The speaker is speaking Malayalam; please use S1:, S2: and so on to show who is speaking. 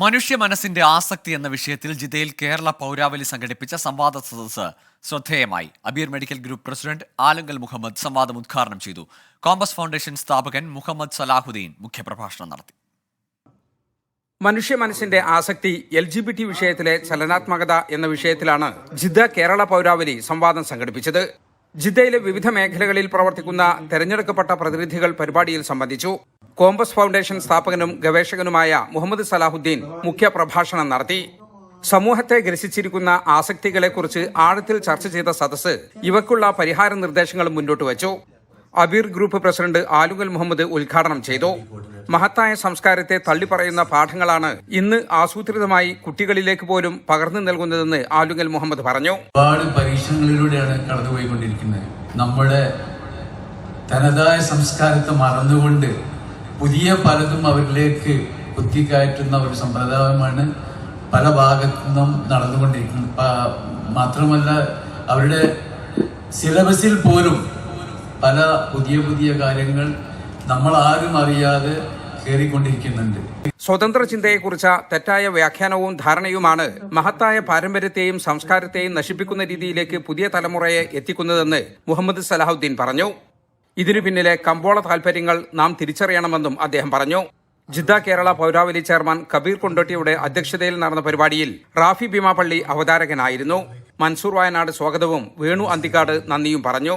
S1: മനുഷ്യ മനസ്സിന്റെ ആസക്തി എന്ന വിഷയത്തിൽ ജിദ്ദയിൽ കേരള പൗരാവലി സംഘടിപ്പിച്ച സംവാദ സദസ്സ് ശ്രദ്ധേയമായി. Abeer medical group president Alangal Muhammad സംവാദം ഉദ്ഘാടനം ചെയ്തു. കോമ്പസ് ഫൗണ്ടേഷൻ സ്ഥാപകൻ മുഹമ്മദ് സലാഹുദ്ദീൻ മുഖ്യപ്രഭാഷണം നടത്തി.
S2: മനുഷ്യ മനസ്സിന്റെ ആസക്തി എൽ ജി ബി ടി വിഷയത്തിലെ ചലനാത്മകത എന്ന വിഷയത്തിലാണ് ജിദ്ദ കേരള പൗരാവലി സംവാദം സംഘടിപ്പിച്ചത്. ജിദ്ദയിലെ വിവിധ മേഖലകളിൽ പ്രവർത്തിക്കുന്ന തെരഞ്ഞെടുക്കപ്പെട്ട പ്രതിനിധികൾ പരിപാടിയിൽ സംബന്ധിച്ചു. കോമ്പസ് ഫൗണ്ടേഷൻ സ്ഥാപകനും ഗവേഷകനുമായ മുഹമ്മദ് സലാഹുദ്ദീൻ മുഖ്യപ്രഭാഷണം നടത്തി. സമൂഹത്തെ ഗ്രസിച്ചിരിക്കുന്ന ആസക്തികളെക്കുറിച്ച് ആഴത്തിൽ ചർച്ച ചെയ്ത സദസ് ഇവക്കുള്ള പരിഹാര നിർദ്ദേശങ്ങളും മുന്നോട്ട് വച്ചു. അബീർ ഗ്രൂപ്പ് പ്രസിഡന്റ് ആലുഗൽ മുഹമ്മദ് ഉദ്ഘാടനം ചെയ്തു. മഹത്തായ സംസ്കാരത്തെ തള്ളിപ്പറയുന്ന പാഠങ്ങളാണ് ഇന്ന് ആസൂത്രിതമായി കുട്ടികളിലേക്ക് പോലും പകർന്നു നൽകുന്നതെന്ന് ആലുങ്കൽ മുഹമ്മദ് പറഞ്ഞു.
S3: ഒരുപാട് പരീക്ഷണങ്ങളിലൂടെയാണ് കടന്നുപോയിക്കൊണ്ടിരിക്കുന്നത്. നമ്മുടെ തനതായ സംസ്കാരത്തെ മറന്നുകൊണ്ട് പുതിയ പലതും അവരിലേക്ക് കുത്തിക്കയറ്റുന്ന ഒരു സമ്പ്രദായമാണ് പല ഭാഗത്തു നടന്നുകൊണ്ടിരിക്കുന്നത്. മാത്രമല്ല അവരുടെ സിലബസിൽ പോലും പല പുതിയ പുതിയ കാര്യങ്ങൾ നമ്മൾ ആരും അറിയാതെ കയറിക്കൊണ്ടിരിക്കുന്നുണ്ട്
S2: സ്വതന്ത്ര ചിന്തയെക്കുറിച്ച തെറ്റായ വ്യാഖ്യാനവും ധാരണയുമാണ് മഹത്തായ പാരമ്പര്യത്തെയും സംസ്കാരത്തെയും നശിപ്പിക്കുന്ന രീതിയിലേക്ക് പുതിയ തലമുറയെ എത്തിക്കുന്നതെന്ന് മുഹമ്മദ് സലാഹുദ്ദീൻ പറഞ്ഞു. ഇതിനു പിന്നിലെ കമ്പോള താൽപര്യങ്ങൾ നാം തിരിച്ചറിയണമെന്നും അദ്ദേഹം പറഞ്ഞു. ജിദ്ദ കേരള പൗരാവലി ചെയർമാൻ കബീർ കൊണ്ടോട്ടിയുടെ അധ്യക്ഷതയിൽ നടന്ന പരിപാടിയിൽ റാഫി ഭീമാപള്ളി അവതാരകനായിരുന്നു. മൻസൂർ വയനാട് സ്വാഗതവും വേണു അന്തിക്കാട് നന്ദിയും പറഞ്ഞു.